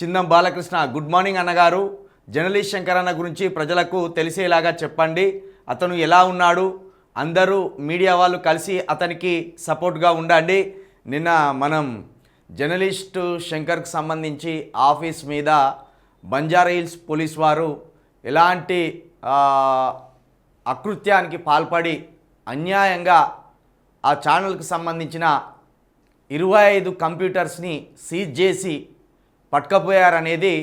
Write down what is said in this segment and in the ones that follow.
Chindam Balakrishna good morning అన్నగారు. Journalist Shankar అన్న గురించి ప్రజలకు తెలిసేలాగా చెప్పండి. అతను ఎలా ఉన్నాడు? అందరూ మీడియా వాళ్ళు కలిసి అతనికి సపోర్ట్గా ఉండండి. నిన్న మనం జర్నలిస్టు శంకర్కు సంబంధించి ఆఫీస్ మీద బంజారా హిల్స్ పోలీస్ వారు ఎలాంటి అకృత్యానికి పాల్పడి అన్యాయంగా ఆ ఛానల్కి సంబంధించిన ఇరవై ఐదు కంప్యూటర్స్ని సీజ్ చేసి పట్టుకపోయారనేది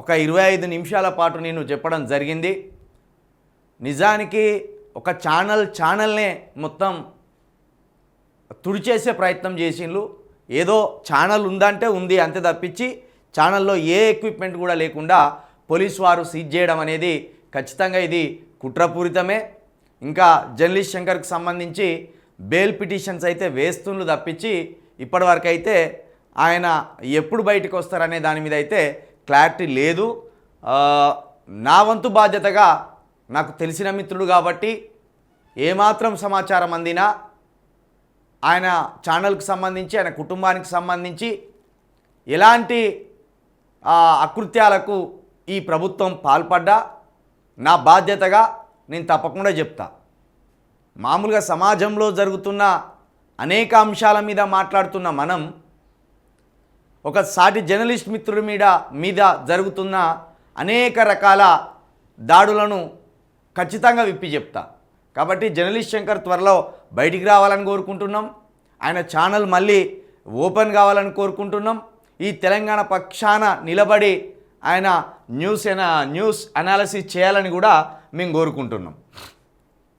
ఒక ఇరవై ఐదు నిమిషాల పాటు నేను చెప్పడం జరిగింది. నిజానికి ఒక ఛానల్ ఛానల్నే మొత్తం తుడిచేసే ప్రయత్నం చేసిండ్రు ఏదో ఛానల్ ఉందంటే ఉంది అంతే తప్పించి ఛానల్లో ఏ ఎక్విప్మెంట్ కూడా లేకుండా పోలీస్ వారు సీజ్ చేయడం అనేది ఖచ్చితంగా ఇది కుట్రపూరితమే. ఇంకా జర్నలిస్ట్ శంకర్కి సంబంధించి బెయిల్ పిటిషన్స్ అయితే వేస్తుండ్రు తప్పించి ఇప్పటివరకు అయితే ఆయన ఎప్పుడు బయటకు వస్తారనే దాని మీద అయితే క్లారిటీ లేదు. నా వంతు బాధ్యతగా నాకు తెలిసిన మిత్రుడు కాబట్టి ఏమాత్రం సమాచారం అందినా ఆయన ఛానల్కి సంబంధించి ఆయన కుటుంబానికి సంబంధించి ఎలాంటి అకృత్యాలకు ఈ ప్రభుత్వం పాల్పడ్డా నా బాధ్యతగా నేను తప్పకుండా చెప్తా. మామూలుగా సమాజంలో జరుగుతున్న అనేక అంశాల మీద మాట్లాడుతున్న మనం ఒక సాటి జర్నలిస్ట్ మిత్రుడి మీద మీద జరుగుతున్న అనేక రకాల దాడులను ఖచ్చితంగా విప్పి చెప్తా. కాబట్టి జర్నలిస్ట్ శంకర్ త్వరలో బయటికి రావాలని కోరుకుంటున్నాం. ఆయన ఛానల్ మళ్ళీ ఓపెన్ కావాలని కోరుకుంటున్నాం. ఈ తెలంగాణ పక్షాన నిలబడి ఆయన న్యూస్ న్యూస్ అనాలసిస్ చేయాలని కూడా మేము కోరుకుంటున్నాం.